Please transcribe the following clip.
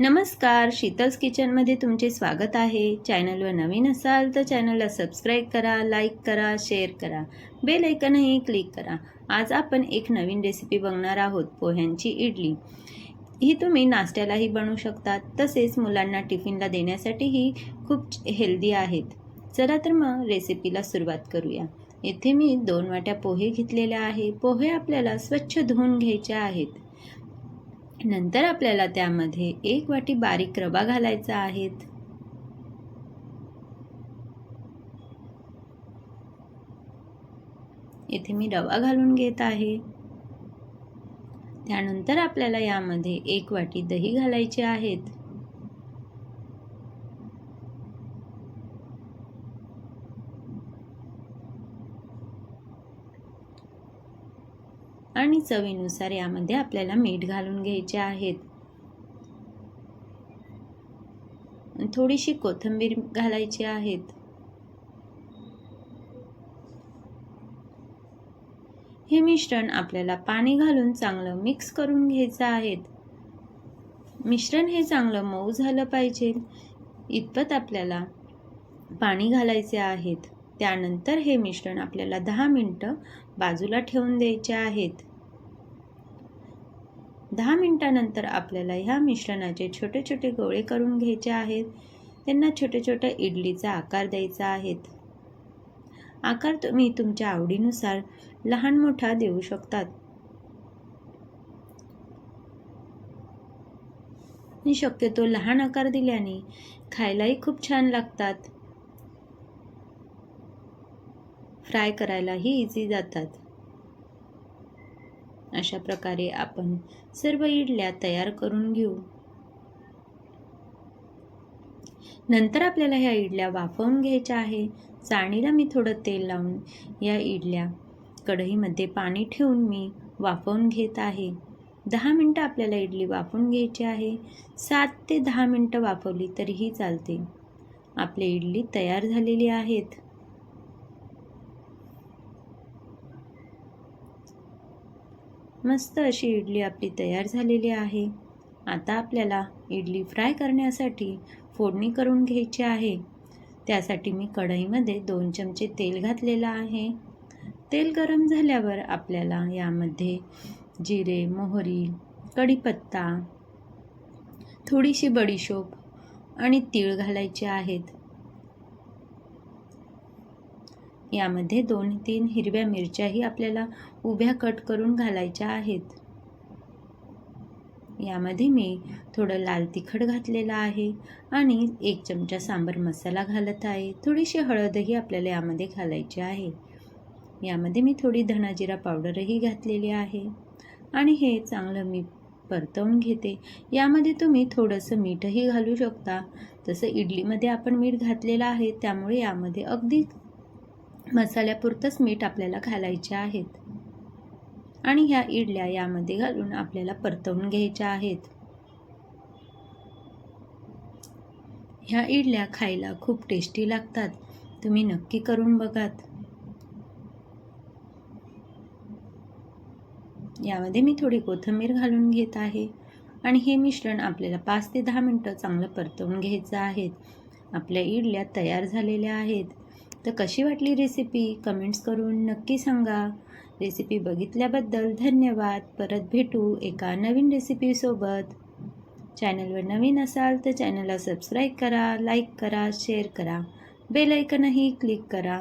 नमस्कार शीतल्स किचनमध्ये तुमचे स्वागत आहे. चॅनलवर नवीन असाल तर चॅनलला सबस्क्राईब करा लाईक करा शेअर करा बेल ऐकनही क्लिक करा. आज आपण एक नवीन रेसिपी बघणार आहोत पोह्यांची इडली. ही तुम्ही नाश्त्यालाही बनवू शकता तसेच मुलांना टिफिनला देण्यासाठीही खूप हेल्दी आहेत. चला तर मग रेसिपीला सुरुवात करूया. येथे मी दोन वाट्या पोहे घेतलेल्या आहे पोहे आपल्याला स्वच्छ धुवून घ्यायचे आहेत. नंतर आपल्याला त्यामध्ये एक वाटी बारीक रवा घालायचा आहेत येथे मी रवा घालून घेत आहे. त्यानंतर आपल्याला यामध्ये एक वाटी दही घालायचे आहेत आणि चवीनुसार यामध्ये आपल्याला मीठ घालून घ्यायचे आहेत. थोडीशी कोथिंबीर घालायची आहेत. हे मिश्रण आपल्याला पाणी घालून चांगलं मिक्स करून घ्यायचं आहे मिश्रण हे चांगलं मऊ झालं पाहिजे. इतपत आपल्याला पाणी घालायचे आहेत. त्यानंतर हे मिश्रण आपल्याला दहा मिनटं बाजूला ठेवून द्यायचे आहेत. दहा मिनटानंतर आपल्याला ह्या मिश्रणाचे छोटे छोटे गोळे करून घ्यायचे आहेत. त्यांना छोट्या छोट्या इडलीचा आकार द्यायचा आहेत. आकार तुम्ही तुमच्या आवडीनुसार लहान मोठा देऊ शकतात. शक्यतो लहान आकार दिल्याने खायलाही खूप छान लागतात. फ्राय करायलाही इझी जातात. अशा प्रकारे आपण सर्व इडल्या तयार करून घेऊ. नंतर आपल्याला ह्या इडल्या वाफवून घ्यायच्या आहे. चाळणीला मी थोडं तेल लावून या इडल्या कढईमध्ये पाणी ठेवून मी वाफवून घेत आहे. दहा मिनटं आपल्याला इडली वाफवून घ्यायची आहे. सात ते दहा मिनटं वाफवली तरीही चालते. आपली इडली तयार झालेली आहेत. मस्त अशी इडली आपली तयार झालेली आहे. आता आपल्याला इडली फ्राय करण्यासाठी फोडणी करून घ्यायची आहे. त्यासाठी मी कढईमध्ये दोन चमचे तेल घातलेलं आहे. तेल गरम झाल्यावर आपल्याला यामध्ये जिरे मोहरी कढीपत्ता थोडीशी बडीशोप आणि तीळ घालायचे आहेत. यामध्ये दोन तीन हिरव्या मिरच्याही आपल्याला उभ्या कट करून घालायच्या आहेत. यामध्ये मी थोडं लाल तिखट घातलेलं आहे आणि एक चमचा सांबर मसाला घालत आहे. थोडीशी हळदही आपल्याला यामध्ये घालायची आहे. यामध्ये मी थोडी धणाजिरा पावडरही घातलेली आहे आणि हे चांगलं मी परतवून घेते. यामध्ये तुम्ही थोडंसं मीठही घालू शकता. तसं इडलीमध्ये आपण मीठ घातलेलं आहे त्यामुळे यामध्ये अगदी मसाल्यापुरतंच मीठ आपल्याला घालायचे आहेत. आणि ह्या इडल्या यामध्ये घालून आपल्याला परतवून घ्यायच्या आहेत. ह्या इडल्या खायला खूप टेस्टी लागतात. तुम्ही नक्की करून बघात. यामध्ये मी थोडी कोथिंबीर घालून घेत आहे. आणि हे मिश्रण आपल्याला पाच ते दहा मिनटं चांगलं परतवून घ्यायचं आहे. आपल्या इडल्या तयार झालेल्या आहेत. तर कशी वाटली रेसिपी कमेंट्स करून नक्की सांगा. रेसिपी बघितल्याबद्दल धन्यवाद. परत भेटू एका नवीन रेसिपीसोबत चॅनलवर नवीन असाल तर चॅनलला सबस्क्राईब करा लाईक करा शेअर करा. बेल ऐकनही क्लिक करा.